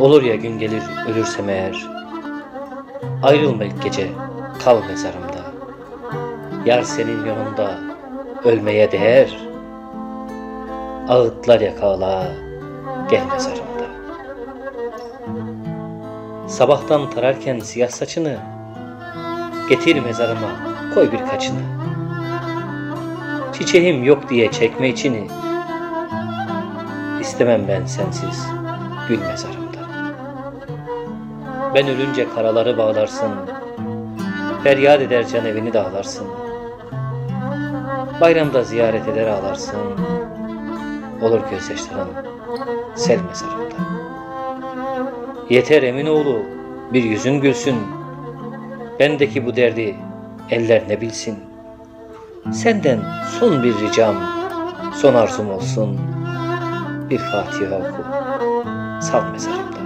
Olur ya gün gelir ölürsem eğer. Ayrılma ilk gece kal mezarımda. Yar senin yanında ölmeye değer. Ağıtlar yakala gel mezarımda. Sabahtan tararken siyah saçını Getir mezarıma koy birkaçını. Çiçeğim yok diye çekme içini İstemem ben sensiz gül mezarımda Ben ölünce karaları bağlarsın. Feryat eder can evini dağlarsın Bayramda ziyaret eder ağlarsın. Olur gözyaşların sel mezarımda Yeter Eminoğlu bir yüzün gülsün. Bendeki bu derdi eller ne bilsin? Senden son bir ricam Son arzum olsun. Bir Fatiha oku Sal mezarımda